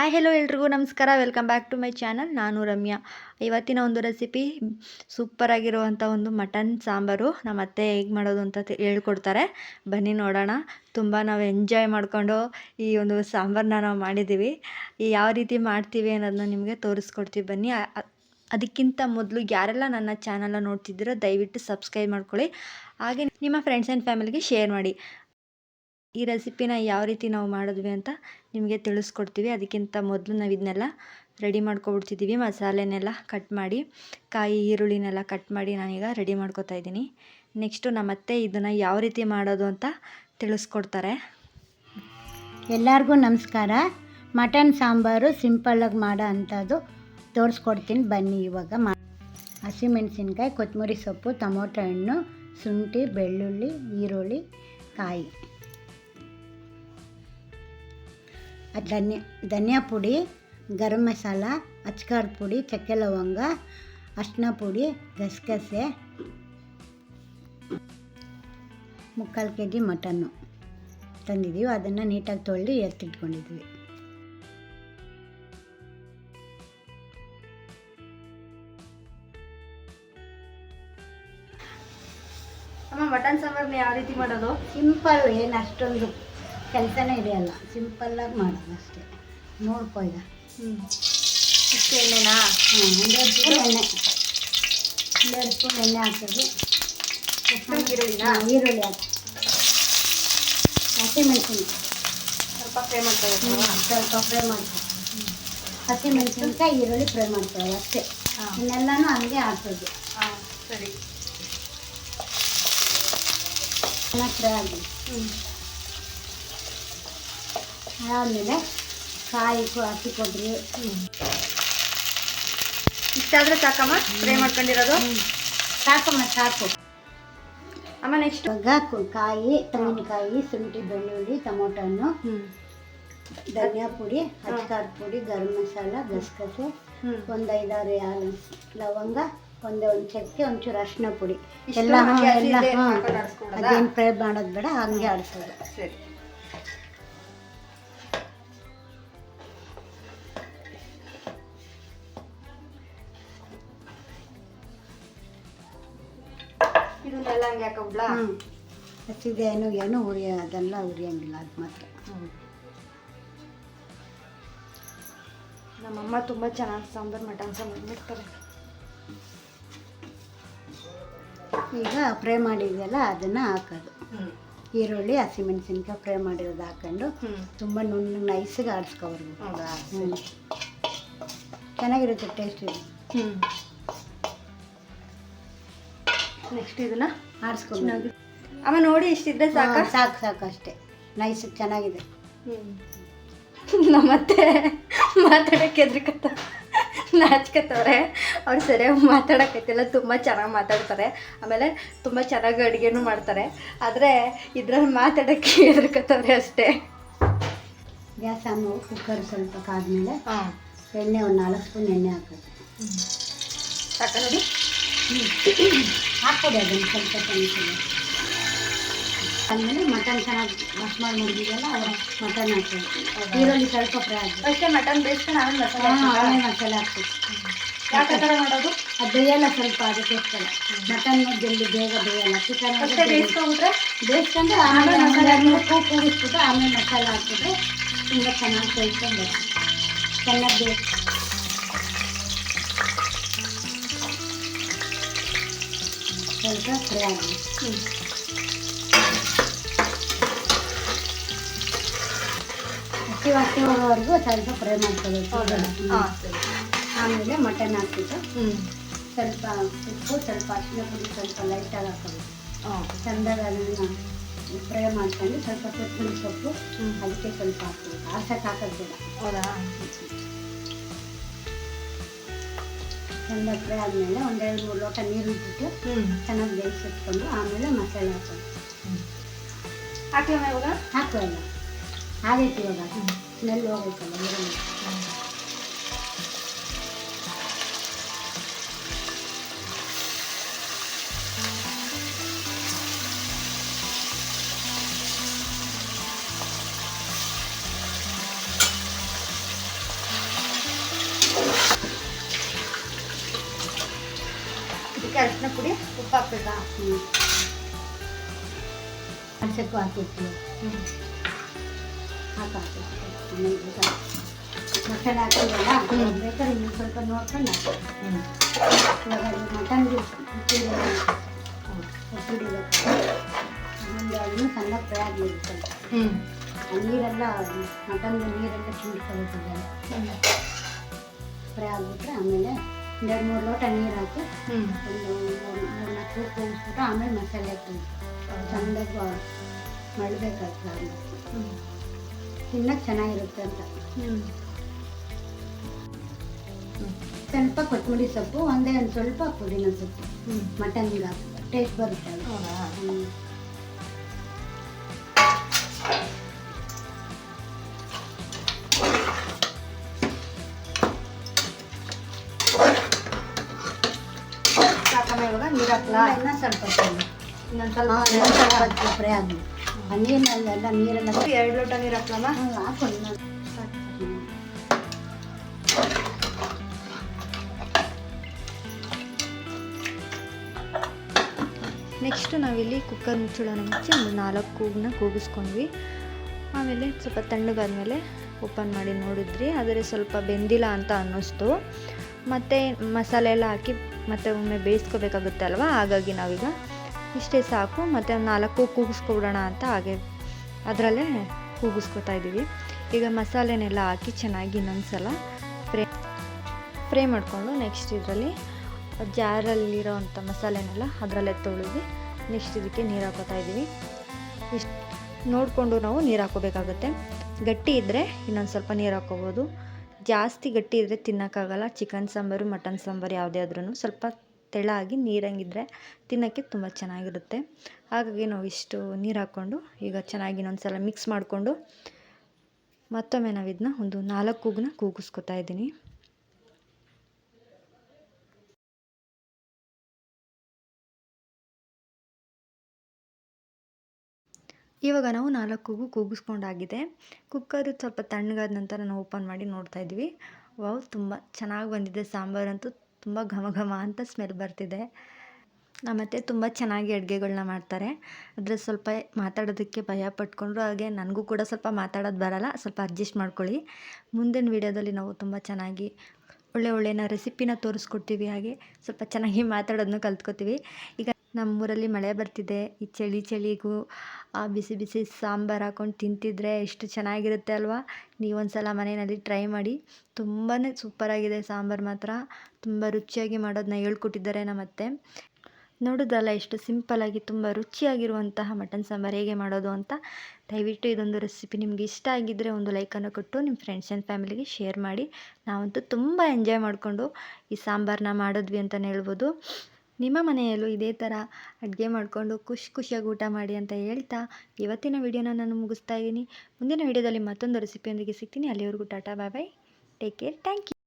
Hi hello ಎಲ್ರಿಗೂ. ನಮಸ್ಕಾರ. Welcome back to my channel ನಾನು ರಮ್ಯಾ. ಇವತ್ತಿನ ಒಂದು ರೆಸಿಪಿ ಸೂಪರಾಗಿರುವಂಥ ಒಂದು ಮಟನ್ ಸಾಂಬಾರು. ನಮ್ಮ ಅತ್ತೆ ಹೇಗೆ ಮಾಡೋದು ಅಂತ ಹೇಳ್ಕೊಡ್ತಾರೆ. ಬನ್ನಿ ನೋಡೋಣ. ತುಂಬ ನಾವು ಎಂಜಾಯ್ ಮಾಡಿಕೊಂಡು ಈ ಒಂದು ಸಾಂಬಾರನ್ನ ನಾವು ಮಾಡಿದ್ದೀವಿ ಯಾವ ರೀತಿ ಮಾಡ್ತೀವಿ ಅನ್ನೋದನ್ನ ನಿಮಗೆ ತೋರಿಸ್ಕೊಡ್ತೀವಿ. ಬನ್ನಿ. ಅದಕ್ಕಿಂತ ಮೊದಲು ಯಾರೆಲ್ಲ ನನ್ನ ಚಾನಲ್ನ ನೋಡ್ತಿದ್ದೀರೋ ದಯವಿಟ್ಟು ಸಬ್ಸ್ಕ್ರೈಬ್ ಮಾಡ್ಕೊಳ್ಳಿ. ಹಾಗೆ ನಿಮ್ಮ ಫ್ರೆಂಡ್ಸ್ ಆ್ಯಂಡ್ ಫ್ಯಾಮಿಲಿಗೆ ಶೇರ್ ಮಾಡಿ. ಈ ರೆಸಿಪಿನ ಯಾವ ರೀತಿ ನಾವು ಮಾಡಿದ್ವಿ ಅಂತ ನಿಮಗೆ ತಿಳಿಸ್ಕೊಡ್ತೀವಿ. ಅದಕ್ಕಿಂತ ಮೊದಲು ನಾವು ಇದನ್ನೆಲ್ಲ ರೆಡಿ ಮಾಡ್ಕೊಬಿಡ್ತಿದ್ದೀವಿ. ಮಸಾಲೆನೆಲ್ಲ ಕಟ್ ಮಾಡಿ, ಕಾಯಿ, ಈರುಳ್ಳಿನೆಲ್ಲ ಕಟ್ ಮಾಡಿ ನಾನೀಗ ರೆಡಿ ಮಾಡ್ಕೊತಾ ಇದ್ದೀನಿ. ನೆಕ್ಸ್ಟು ನಮ್ಮತ್ತೆ ಇದನ್ನು ಯಾವ ರೀತಿ ಮಾಡೋದು ಅಂತ ತಿಳಿಸ್ಕೊಡ್ತಾರೆ. ಎಲ್ಲರಿಗೂ ನಮಸ್ಕಾರ. ಮಟನ್ ಸಾಂಬಾರು ಸಿಂಪಲ್ಲಾಗಿ ಮಾಡೋ ಅಂಥದ್ದು ತೋರಿಸ್ಕೊಡ್ತೀನಿ. ಬನ್ನಿ ಇವಾಗ ಮಾ ಹಸಿಮೆಣಸಿನ್ಕಾಯಿ ಕೊತ್ತಂಬರಿ ಸೊಪ್ಪು, ಟೊಮೊಟೊ ಹಣ್ಣು, ಶುಂಠಿ, ಬೆಳ್ಳುಳ್ಳಿ, ಈರುಳ್ಳಿ, ಕಾಯಿ. ಧನ್ಯ ಧನಿಯಾ ಪುಡಿ ಗರಂ ಮಸಾಲ ಅಚ್ಕಾರ ಪುಡಿ ಚಕ್ಕೆ ಲವಂಗ ಅರ್ಶಿನ ಪುಡಿ ಗಸಗಸೆ ಮುಕ್ಕಾಲು ಕೆ ಜಿ ಮಟನ್ನು ತಂದಿದ್ದೀವಿ. ಅದನ್ನು ನೀಟಾಗಿ ತೊಳೆದು ಎತ್ತಿಟ್ಕೊಂಡಿದ್ವಿ ಅಮ್ಮ ಮಟನ್ ಸಾಂಬಾರ್ ಯಾವ ರೀತಿ ಮಾಡೋದು? ಸಿಂಪಲ್ ಏನು ಅಷ್ಟೊಂದು ಕೆಲಸನೇ ಇದೆಯಲ್ಲ ಸಿಂಪಲ್ಲಾಗಿ ಮಾಡೋದು ಅಷ್ಟೇ. ನೋಡ್ಕೊ ಈಗ. ಹ್ಞೂ ಇಷ್ಟು ಎಣ್ಣೆನಾ? ಹ್ಞೂ ಒಂದೆರಡು ಸ್ಪೂನ್ ಎಣ್ಣೆ. ಒಂದೆರಡು ಸ್ಪೂನ್ ಎಣ್ಣೆ ಹಾಕೋದು ಈರುಳ್ಳಿನಾ? ಈರುಳ್ಳಿ ಹಾಕಿ. ಹಸಿಮೆಣಸಿನ ಸ್ವಲ್ಪ ಫ್ರೈ ಮಾಡ್ತಾ ಸ್ವಲ್ಪ ಫ್ರೈ ಮಾಡ್ತೀವಿ ಹಸಿಮೆಣಸಿನ್ಕಾಯಿ ಈರುಳ್ಳಿ ಫ್ರೈ ಮಾಡ್ತೀವಿ ಅಷ್ಟೇ. ಹಾಂ. ಇನ್ನೆಲ್ಲನೂ ಹಂಗೆ ಹಾಕೋದು ಹಾಂ ಸರಿ. ಚೆನ್ನಾಗಿ ಫ್ರೈ ಆಗಿ ಹ್ಞೂ ಆದಮೇಲೆ ಕಾಯಿ ಕು- ಹಸಿ ಕೊಬ್ಬರಿ ಇಷ್ಟಾದ್ರೆ ಸಾಕಮ್ಮ ಫ್ರೈ ಮಾಡ್ಕೊಂಡಿರೋದು? ಸಾಕಮ್ಮ ಸಾಕು. ಅಮ್ಮ ನೆಕ್ಸ್ಟ್ ಕಾಯಿ ತೆಂಗಿನಕಾಯಿ ಶುಂಠಿ ಬೆಳ್ಳುಳ್ಳಿ ಟೊಮೊಟೊ ಹಣ್ಣು ಧನಿಯಾ ಪುಡಿ ಅಚ್ಕಾರದ ಪುಡಿ ಗರಂ ಮಸಾಲ ಗಸಗಸೆ ಒಂದು ಐದಾರು ಯಾಲ ಲವಂಗ ಒಂದೇ ಒಂದು ಚಕ್ಕೆ ಒಂಚೂರು ಅರಿಶಿನ ಪುಡಿ. ಎಲ್ಲ ಎಲ್ಲ? ಅದೇನು ಫ್ರೈ ಮಾಡೋದು ಬೇಡ ಹಂಗೆ ಆಡಿಸೋದು. ಸರಿ. ಹಂಗೆ ಹಾಕೊಬಿಡ್ಲಾ ಹ್ಞೂ ಹಸಿದೆ ಏನು ಏನು ಉರಿಯ ಅದೆಲ್ಲ ಉರಿಯಂಗಿಲ್ಲ ಅದು ಮಾತ್ರ. ನಮ್ಮಮ್ಮ ತುಂಬ ಚೆನ್ನಾಗಿ ಸಾಂಬಾರು ಮಟನ್ ಸಾಂಬಾರು ಮಾಡ್ತಾರೆ. ಈಗ ಫ್ರೈ ಮಾಡಿದೆಯಲ್ಲ ಅದನ್ನು ಹಾಕೋದು. ಈರುಳ್ಳಿ ಹಸಿಮೆಣಸಿನ್ಕಾಯಿ ಫ್ರೈ ಮಾಡಿರೋದು ಹಾಕೊಂಡು ತುಂಬ ನುಣ್ಣಗೆ ನೈಸಿಗೆ ಆಡಿಸ್ಕೊಬರ್ಬೇಕು ಚೆನ್ನಾಗಿರುತ್ತೆ ಟೇಸ್ಟ್ ಇದು ಹ್ಞೂ ನೆಕ್ಸ್ಟ್ ಇದನ್ನ ಆರಿಸ್ಕೊಂಡು ಅಮ್ಮ ನೋಡಿ ಇಷ್ಟಿದ್ರೆ ಸಾಕ? ಸಾಕು ಸಾಕು ಅಷ್ಟೇ. ನೈಸ್ ಚೆನ್ನಾಗಿದೆ. ನಮ್ಮತ್ತೆ ಮಾತಾಡಕ್ಕೆ ಎದ್ರಿಕತ್ತ ನಾಚ್ಕತ್ತವ್ರೆ. ಅವ್ರು ಸರಿಯಾಗಿ ಮಾತಾಡೋಕೈತಿಲ್ಲ ತುಂಬ ಚೆನ್ನಾಗಿ ಮಾತಾಡ್ತಾರೆ. ಆಮೇಲೆ ತುಂಬ ಚೆನ್ನಾಗಿ ಅಡುಗೆನೂ ಮಾಡ್ತಾರೆ. ಆದರೆ ಇದ್ರಲ್ಲಿ ಮಾತಾಡೋಕ್ಕೆ ಎದ್ರಿಕತ್ತವ್ರೆ ಅಷ್ಟೇ. ಗ್ಯಾಸ್ ಆನ್ ಕುಕ್ಕರ್ ಸ್ವಲ್ಪ ಕಾದ್ಮೇಲೆ ಹಾಂ. ಎಣ್ಣೆ ಒಂದು ನಾಲ್ಕು ಸ್ಪೂನ್ ಎಣ್ಣೆ ಹಾಕೋದು. ಸಾಕು ನೋಡಿ? ಹಾಕ್ಕೊಡಿ ಅದನ್ನು ಸ್ವಲ್ಪ ಸ್ವಲ್ಪ ಆಮೇಲೆ ಮಟನ್ ಚೆನ್ನಾಗಿ ವಾಶ್ ಮಾಡಿ ಅದರ ಮಟನ್ ಹಾಕೋದು ಈರುಳ್ಳಿ ಸ್ವಲ್ಪ ಫ್ರೈ ಆಗಿ ಅಷ್ಟೇ ಮಟನ್ ಬೇಯಿಸ್ಕೊಂಡು ಆಮೇಲೆ ಮಸಾಲೆ ಆಮೇಲೆ ಮಸಾಲೆ ಹಾಕ್ಬೇಕು ಯಾಕೆ ಥರ ಮಾಡೋದು? ಅದು ಬೇಯಲ್ಲ ಸ್ವಲ್ಪ ಅದಕ್ಕೆ ಅದಕ್ಕೋಸ್ಕರ ಮಟನ್ ಜಲ್ದಿ ಬೇಗ ಬೇಯಲ್ಲ ಚಿಕನ್ ಅಷ್ಟೇ ಬೇಯಿಸ್ಕೊಂಡ್ರೆ ಬೇಯಿಸ್ಕೊಂಡು ಆಮೇಲೆ ಮಸಾಲೆ ಆದ್ಮೇಲೆ ಉಪ್ಪು ಕೂಗಿಸ್ಬಿಟ್ಟು ಆಮೇಲೆ ಮಸಾಲೆ ಹಾಕಿದ್ರೆ ತುಂಬ ಚೆನ್ನಾಗಿ ಬೇಯಿಸ್ಕೊಂಡು ಚೆನ್ನಾಗಿ ಬೇಕು ಸ್ವಲ್ಪ ಫ್ರೈ ಆಗಲಿ ಹಸಿ ವಾಸನೆ ಹೋಗೋವರೆಗೂ ಸ್ವಲ್ಪ ಫ್ರೈ ಮಾಡ್ಕೋಬೇಕು ಆಮೇಲೆ ಮಟನ್ ಹಾಕ್ಬಿಟ್ಟು ಹ್ಞೂ ಸ್ವಲ್ಪ ಉಪ್ಪು ಸ್ವಲ್ಪ ಅರಿಶಿನ ಪುಡಿ ಸ್ವಲ್ಪ ಲೈಟಾಗಿ ಹಾಕೋಬೇಕು ಚಂದಾಗ ಅದನ್ನು ಫ್ರೈ ಮಾಡ್ಕೊಂಡು ಸ್ವಲ್ಪ ಕೊತ್ತಂಬರಿ ಸೊಪ್ಪು ಅದಕ್ಕೆ ಸ್ವಲ್ಪ ಹಾಕ್ಬೇಕು. ಆಸಕ್ಕೆ ಹಾಕೋದು ಬೇಡ ಹೌದಾ ಚೆಂದಾಗಿ ಫ್ರೈ ಆದಮೇಲೆ ಒಂದೆರಡು ಮೂರು ಲೋಟ ನೀರು ಇಟ್ಬಿಟ್ಟು ಚೆನ್ನಾಗಿ ಬೇಯಿಸಿಟ್ಕೊಂಡು ಆಮೇಲೆ ಮಸಾಲೆ ಹಾಕೋದು. ಹಾಕ್ಲಮ್ಮ ಇವಾಗ? ಹಾಕುವಲ್ಲ ಆಗೈತಿ ಇವಾಗ. ಸ್ಮೆಲ್ ಹೋಗೈತಲ್ಲ ಈರುಳ್ಳಿ. ಇದಕ್ಕೆ ಅರಿಶಿನ ಪುಡಿ ಉಪ್ಪು ಹಾಕ್ಬೇಕಾ ಹ್ಞೂ ಅರ್ಶಕ್ಕೂ ಹಾಕಿತ್ತು ಹ್ಞೂ ಹಾಕಾಕ್ಬೇಕು ಆಮೇಲೆ ಬೇಕಾದ್ರೆ ಮಸಾಲೆ ಹಾಕಿದಲ್ಲ ಹ್ಮ್. ಬೇಕಾದ್ರೆ ಇನ್ನೊಂದು ಸ್ವಲ್ಪ ನೋಡ್ಕೊಂಡು ಹಾಕು. ಹ್ಞೂ ಇವಾಗ ಮಟನ್ಗೆ ಉಪ್ಪಿಡಬೇಕು ಉಪ್ಪಿಡಬೇಕು ಆಮೇಲೆ ಇನ್ನೂ ಸಣ್ಣ ಫ್ರೈ ಆಗಲಿರುತ್ತೆ ಹ್ಞೂ ಆ ನೀರೆಲ್ಲ ಮಟನ್ಗೆ ನೀರೆಲ್ಲ ಚಿಂಡ್ಕೊಳ್ತಿದ್ದಾರೆ ಫ್ರೈ ಆಗಿಬಿಟ್ರೆ ಆಮೇಲೆ ಒಂದೆರಡು ಮೂರು ಲೋಟ ನೀರು ಹಾಕಿ ಹ್ಞೂ ಒಂದು ಮೂರು ಮೂರು ನಾಲ್ಕು ಉಪ್ಪು ಕೂಗಿಸ್ಬಿಟ್ಟು ಆಮೇಲೆ ಮಸಾಲೆ ಹಾಕಿ ಚೆಂದಾಗಿ ಮಾಡಬೇಕಾಗ್ತದೆ ಹ್ಞೂ ತಿನ್ನಕ್ಕೆ ಚೆನ್ನಾಗಿರುತ್ತೆ ಅಂತ. ಹ್ಞೂ ಸ್ವಲ್ಪ ಕೊತ್ತಂಬರಿ ಸೊಪ್ಪು ಒಂದೇ ಒಂದು ಸ್ವಲ್ಪ ಪುದೀನ ಸೊಪ್ಪು ಹ್ಞೂ ಮಟನ್ಗೆ ಟೇಸ್ಟ್ ಬರುತ್ತೆ ಅದು. ಹೌದಾ? ನೀರು ಹಾಕ್ಲಾ ಇನ್ನೂ ಸ್ವಲ್ಪ ಹೊತ್ತು. ಇನ್ನೊಂದು ಹಾ, ಸ್ವಲ್ಪ ಇನ್ನೊಂದ್ ಸ್ವಲ್ಪ ಹೊತ್ತು ಫ್ರೈ ಆಗಲಿ ಆ ನೀರಿನಲ್ಲೆಲ್ಲ ನೀರೆಲ್ಲ ಎರಡು ಲೋಟ ನೀರು ಹಾಕ್ಲಮ್ಮ ಹ್ಮ್, ಹಾಕು ಇನ್ನೊಂದು. ಹ್ಮ್. ನೆಕ್ಸ್ಟು ನಾವಿಲ್ಲಿ ಕುಕ್ಕರ್ ಮುಚ್ಚಳನ ಮುಚ್ಚಿ ಒಂದು ನಾಲ್ಕು ಕೂಗನ್ನ ಕೂಗಿಸ್ಕೊಂಡ್ವಿ ಆಮೇಲೆ ಸ್ವಲ್ಪ ತಣ್ಣಗಾದ್ಮೇಲೆ ಓಪನ್ ಮಾಡಿ ನೋಡಿದ್ರಿ ಆದರೆ ಸ್ವಲ್ಪ ಬೆಂದಿಲ್ಲ ಅಂತ ಅನ್ನಿಸ್ತು ಮತ್ತು ಮಸಾಲೆ ಎಲ್ಲ ಹಾಕಿ ಮತ್ತೆ ಒಮ್ಮೆ ಬೇಯಿಸ್ಕೋಬೇಕಾಗುತ್ತೆ ಅಲ್ವಾ? ಹಾಗಾಗಿ ನಾವೀಗ ಇಷ್ಟೇ ಸಾಕು. ಮತ್ತು ನಾಲ್ಕು ಕೂಗಿಸ್ಕೊಬಿಡೋಣ ಅಂತ ಹಾಗೆ ಅದರಲ್ಲೇ ಕೂಗಿಸ್ಕೊತಾ ಇದ್ದೀವಿ. ಈಗ ಮಸಾಲೆನೆಲ್ಲ ಹಾಕಿ ಚೆನ್ನಾಗಿ ಇನ್ನೊಂದು ಸಲ ಫ್ರೈ ಫ್ರೈ ಮಾಡಿಕೊಂಡು ನೆಕ್ಸ್ಟ್ ಇದರಲ್ಲಿ ಜಾರಲ್ಲಿರೋ ಅಂಥ ಮಸಾಲೆನೆಲ್ಲ ಅದರಲ್ಲೇ ತೊಳೆದು ನೆಕ್ಸ್ಟ್ ಇದಕ್ಕೆ ನೀರು ಹಾಕೋತಾ ಇದ್ದೀವಿ. ಇಷ್ಟು ನೋಡಿಕೊಂಡು ನಾವು ನೀರು ಹಾಕೋಬೇಕಾಗುತ್ತೆ. ಗಟ್ಟಿ ಇದ್ದರೆ ಇನ್ನೊಂದು ಸ್ವಲ್ಪ ನೀರು ಹಾಕೋಬೋದು. ಜಾಸ್ತಿ ಗಟ್ಟಿ ಇದ್ದರೆ ತಿನ್ನೋಕ್ಕಾಗಲ್ಲ. ಚಿಕನ್ ಸಾಂಬಾರು, ಮಟನ್ ಸಾಂಬಾರು ಯಾವುದೇ ಆದ್ರೂ ಸ್ವಲ್ಪ ತೆಳ್ಳಾಗಿ ನೀರಂಗಿದ್ರೆ ತಿನ್ನೋಕ್ಕೆ ತುಂಬ ಚೆನ್ನಾಗಿರುತ್ತೆ. ಹಾಗಾಗಿ ನಾವು ಇಷ್ಟು ನೀರು ಹಾಕ್ಕೊಂಡು ಈಗ ಚೆನ್ನಾಗಿ ಇನ್ನೊಂದು ಸಲ ಮಿಕ್ಸ್ ಮಾಡಿಕೊಂಡು ಮತ್ತೊಮ್ಮೆ ನಾವು ಇದನ್ನ ಒಂದು ನಾಲ್ಕು ಕೂಗನ್ನ ಕೂಗಿಸ್ಕೊತಾ ಇದ್ದೀನಿ. ಇವಾಗ ನಾವು ನಾಲ್ಕು ಕೂಗು ಕೂಗಿಸ್ಕೊಂಡಾಗಿದೆ. ಕುಕ್ಕರ್ ಸ್ವಲ್ಪ ತಣ್ಣಗಾದ ನಂತರ ನಾವು ಓಪನ್ ಮಾಡಿ ನೋಡ್ತಾ ಇದ್ವಿ. ವಾವ್, ತುಂಬ ಚೆನ್ನಾಗಿ ಬಂದಿದೆ ಸಾಂಬಾರಂತೂ. ತುಂಬ ಘಮ ಘಮ ಅಂತ ಸ್ಮೆಲ್ ಬರ್ತಿದೆ. ನಮ್ಮತ್ತೆ ತುಂಬ ಚೆನ್ನಾಗಿ ಅಡುಗೆಗಳನ್ನ ಮಾಡ್ತಾರೆ. ಆದರೆ ಸ್ವಲ್ಪ ಮಾತಾಡೋದಕ್ಕೆ ಭಯ ಪಟ್ಕೊಂಡ್ರು, ಹಾಗೆ ನನಗೂ ಕೂಡ ಸ್ವಲ್ಪ ಮಾತಾಡೋದು ಬರಲ್ಲ. ಸ್ವಲ್ಪ ಅಡ್ಜಸ್ಟ್ ಮಾಡ್ಕೊಳ್ಳಿ. ಮುಂದಿನ ವೀಡಿಯೋದಲ್ಲಿ ನಾವು ತುಂಬ ಚೆನ್ನಾಗಿ ಒಳ್ಳೆ ಒಳ್ಳೆಯ ರೆಸಿಪಿನ ತೋರಿಸ್ಕೊಡ್ತೀವಿ. ಹಾಗೆ ಸ್ವಲ್ಪ ಚೆನ್ನಾಗಿ ಮಾತಾಡೋದನ್ನು ಕಲ್ತ್ಕೊತೀವಿ. ಈಗ ನಮ್ಮೂರಲ್ಲಿ ಮಳೆ ಬರ್ತಿದೆ. ಈ ಚಳಿ ಚಳಿಗೂ, ಆ ಬಿಸಿ ಬಿಸಿ ಸಾಂಬಾರು ಹಾಕ್ಕೊಂಡು ತಿಂತಿದ್ರೆ ಎಷ್ಟು ಚೆನ್ನಾಗಿರುತ್ತೆ ಅಲ್ವಾ? ನೀವೊಂದು ಸಲ ಮನೆಯಲ್ಲಿ ಟ್ರೈ ಮಾಡಿ. ತುಂಬಾ ಸೂಪರಾಗಿದೆ ಸಾಂಬಾರು ಮಾತ್ರ. ತುಂಬ ರುಚಿಯಾಗಿ ಮಾಡೋದನ್ನ ಹೇಳ್ಕೊಟ್ಟಿದ್ದಾರೆ ನಮ್ಮತ್ತೆ. ನೋಡೋದಲ್ಲ ಎಷ್ಟು ಸಿಂಪಲ್ಲಾಗಿ ತುಂಬ ರುಚಿಯಾಗಿರುವಂತಹ ಮಟನ್ ಸಾಂಬಾರು ಹೇಗೆ ಮಾಡೋದು ಅಂತ. ದಯವಿಟ್ಟು ಇದೊಂದು ರೆಸಿಪಿ ನಿಮ್ಗೆ ಇಷ್ಟ ಆಗಿದ್ದರೆ ಒಂದು ಲೈಕನ್ನು ಕೊಟ್ಟು ನಿಮ್ಮ ಫ್ರೆಂಡ್ಸ್ ಆ್ಯಂಡ್ ಫ್ಯಾಮಿಲಿಗೆ ಶೇರ್ ಮಾಡಿ. ನಾವಂತೂ ತುಂಬ ಎಂಜಾಯ್ ಮಾಡಿಕೊಂಡು ಈ ಸಾಂಬಾರನ್ನ ಮಾಡಿದ್ವಿ ಅಂತಲೇ ಹೇಳ್ಬೋದು. ನಿಮ್ಮ ಮನೆಯಲ್ಲೂ ಇದೇ ಥರ ಅಡುಗೆ ಮಾಡಿಕೊಂಡು ಖುಷಿ ಖುಷಿಯಾಗಿ ಊಟ ಮಾಡಿ ಅಂತ ಹೇಳ್ತಾ ಇವತ್ತಿನ ವಿಡಿಯೋನ ನಾನು ಮುಗಿಸ್ತಾ ಇದ್ದೀನಿ. ಮುಂದಿನ ವಿಡಿಯೋದಲ್ಲಿ ಮತ್ತೊಂದು ರೆಸಿಪಿಯೊಂದಿಗೆ ಸಿಗ್ತೀನಿ. ಅಲ್ಲಿವರೆಗೂ tata, bye bye. Take care thank you